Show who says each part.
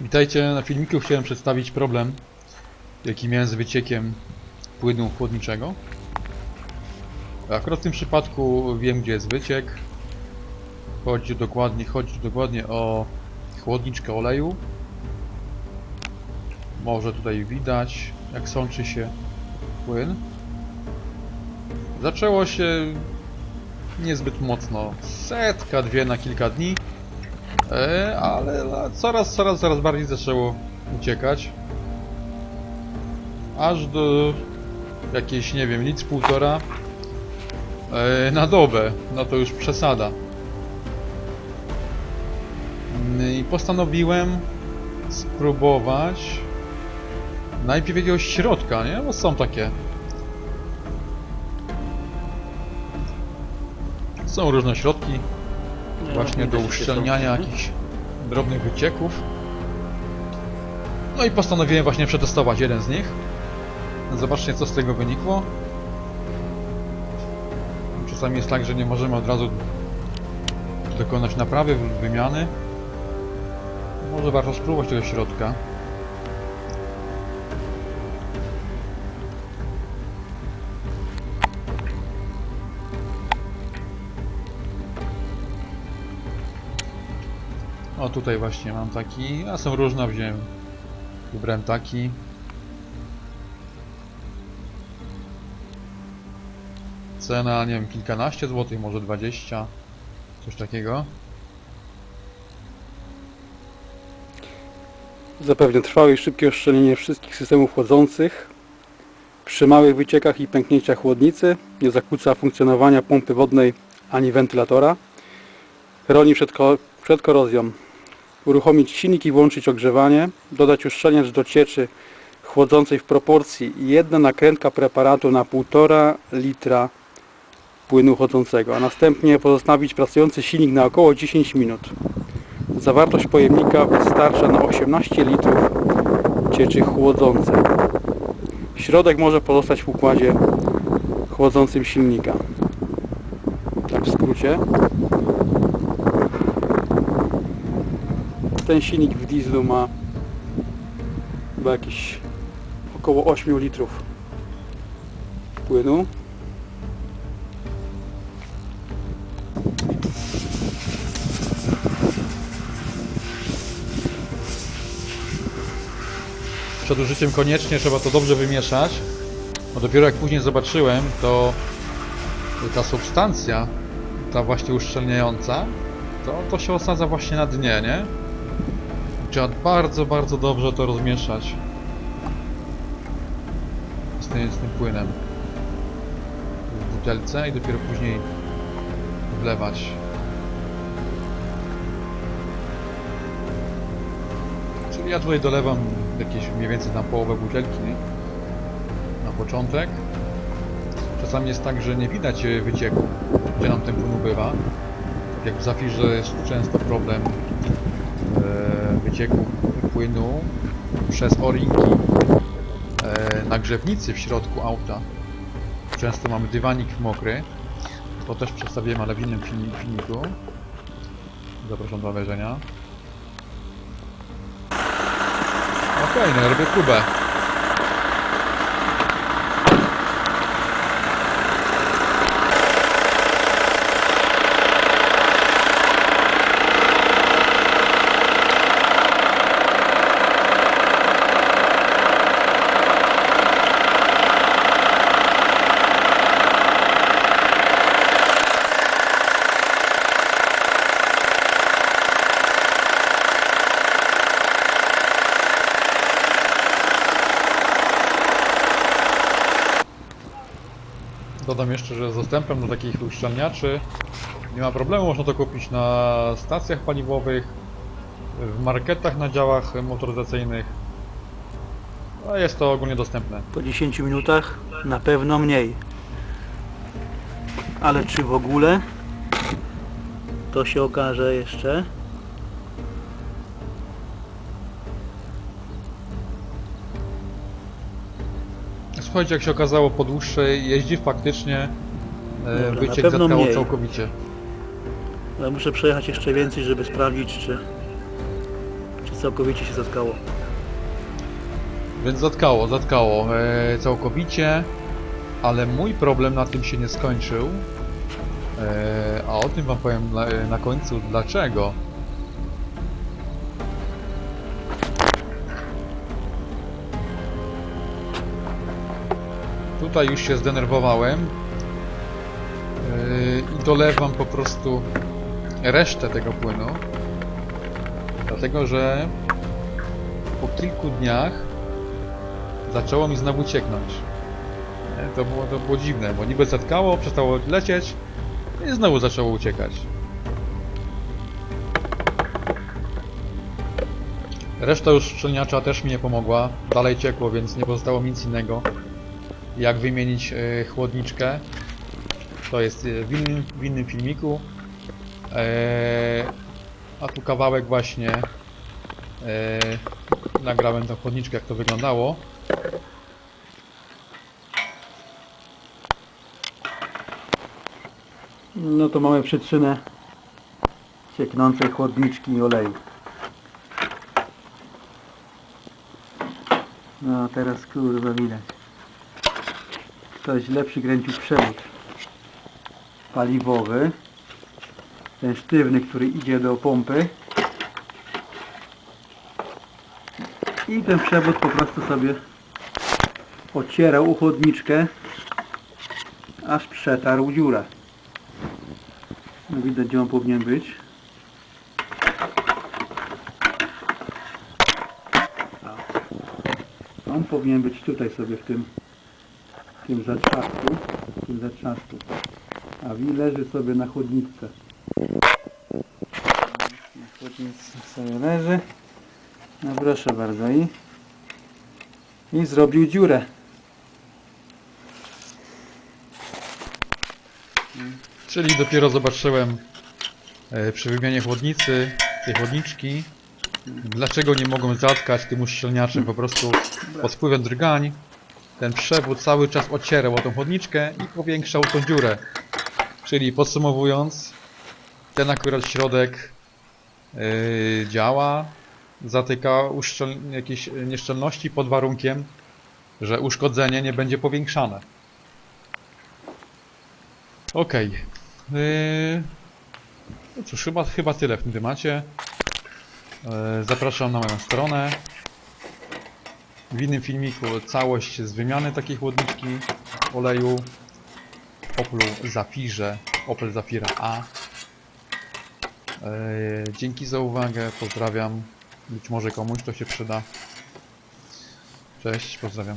Speaker 1: Witajcie, na filmiku chciałem przedstawić problem, jaki miałem z wyciekiem płynu chłodniczego. Akurat w tym przypadku wiem, gdzie jest wyciek. Chodzi dokładnie, chodzi dokładnie o chłodniczkę oleju. Może tutaj widać, jak sączy się płyn. Zaczęło się niezbyt mocno, setka, dwie na kilka dni. E, ale coraz, coraz, coraz bardziej zaczęło uciekać. Aż do jakiejś, nie wiem, nic półtora e, na dobę. No to już przesada. Mm, I postanowiłem spróbować najpierw jakiegoś środka, nie? Bo są takie. Są różne środki, właśnie do uszczelniania jakichś drobnych wycieków. No i postanowiłem właśnie przetestować jeden z nich. Zobaczcie co z tego wynikło. Czasami jest tak, że nie możemy od razu dokonać naprawy, wymiany. Może warto spróbować tego środka. O tutaj właśnie mam taki, a są różne, wziąłem. Wybrałem taki. Cena, nie wiem, kilkanaście złotych, może 20. Coś takiego.
Speaker 2: Zapewnia trwałe i szybkie oszczelnienie wszystkich systemów chłodzących. Przy małych wyciekach i pęknięciach chłodnicy nie zakłóca funkcjonowania pompy wodnej ani wentylatora. Chroni przed, ko przed korozją. Uruchomić silnik i włączyć ogrzewanie. Dodać uszczelniacz do cieczy chłodzącej w proporcji jedna nakrętka preparatu na 1,5 litra płynu chłodzącego, a następnie pozostawić pracujący silnik na około 10 minut. Zawartość pojemnika wystarcza na 18 litrów cieczy chłodzącej. Środek może pozostać w układzie chłodzącym silnika. Tak w skrócie. Ten silnik w dieslu ma chyba jakieś około 8 litrów płynu.
Speaker 1: Przed użyciem koniecznie trzeba to dobrze wymieszać. Bo dopiero jak później zobaczyłem, to ta substancja, ta właśnie uszczelniająca, to, to się osadza właśnie na dnie, nie? Trzeba bardzo, bardzo dobrze to rozmieszać z tym, z tym płynem w butelce i dopiero później wlewać. Czyli ja tutaj dolewam jakieś mniej więcej na połowę butelki, nie? Na początek. Czasami jest tak, że nie widać e, wycieku, gdzie nam ten płyn ubywa. Tak jak w Zafirze jest często problem wycieku płynu przez o-ringi e, na grzewnicy w środku auta. Często mamy dywanik mokry. To też przedstawiłem, ale w innym filmi- filmiku. Zapraszam do obejrzenia. Okej, no ja robię próbę. Dodam jeszcze, że z dostępem do takich uszczelniaczy nie ma problemu, można to kupić na stacjach paliwowych, w marketach na działach motoryzacyjnych. A jest to ogólnie dostępne.
Speaker 2: Po 10 minutach na pewno mniej. Ale czy w ogóle? To się okaże jeszcze.
Speaker 1: Słuchajcie, jak się okazało po dłuższej jeździe faktycznie e,
Speaker 2: Dobra, na
Speaker 1: wyciek
Speaker 2: pewno
Speaker 1: zatkało
Speaker 2: mniej.
Speaker 1: całkowicie.
Speaker 2: Ale muszę przejechać jeszcze więcej, żeby sprawdzić, czy, czy całkowicie się zatkało.
Speaker 1: Więc zatkało, zatkało e, całkowicie, ale mój problem na tym się nie skończył. E, a o tym wam powiem na, na końcu dlaczego. Tutaj już się zdenerwowałem e, i dolewam po prostu resztę tego płynu. Dlatego, że po kilku dniach zaczęło mi znowu cieknąć. To, było, to było dziwne, bo niby zatkało, przestało lecieć i znowu zaczęło uciekać. Reszta już szczelniacza też mi nie pomogła. Dalej ciekło, więc nie pozostało mi nic innego jak wymienić e, chłodniczkę. To jest e, w innym, w innym filmiku. E, a tu kawałek właśnie nagrałem tą chłodniczkę, jak to wyglądało.
Speaker 2: No to mamy przyczynę cieknącej chłodniczki oleju. No teraz kurwa widać. Ktoś źle przykręcił przewód paliwowy. Ten sztywny, który idzie do pompy. I ten przewód po prostu sobie ocierał uchłodniczkę aż przetarł dziurę. No widać gdzie on powinien być. O. On powinien być tutaj sobie w tym tym zatrzasku, w tym zatrzasku. A wi leży sobie na chłodniczce. Na chłodniczce sobie leży. No proszę bardzo i i zrobił dziurę.
Speaker 1: Czyli dopiero zobaczyłem e, przy wymianie chłodnicy, tej chłodniczki, dlaczego nie mogą zatkać tym uszczelniaczem po prostu pod wpływem drgań. Ten przewód cały czas ocierał o tą chłodniczkę i powiększał tą dziurę. Czyli podsumowując, ten akurat środek yy, działa, zatyka jakieś nieszczelności pod warunkiem, że uszkodzenie nie będzie powiększane. Okej. Yy... No cóż, chyba, chyba tyle w tym temacie. Yy, Zapraszam na moją stronę. W innym filmiku całość z wymiany takiej chłodniczki oleju Oplu Zafirze, Opel Zafira A. Yy, Dzięki za uwagę, pozdrawiam. Być może komuś to się przyda. Cześć, pozdrawiam.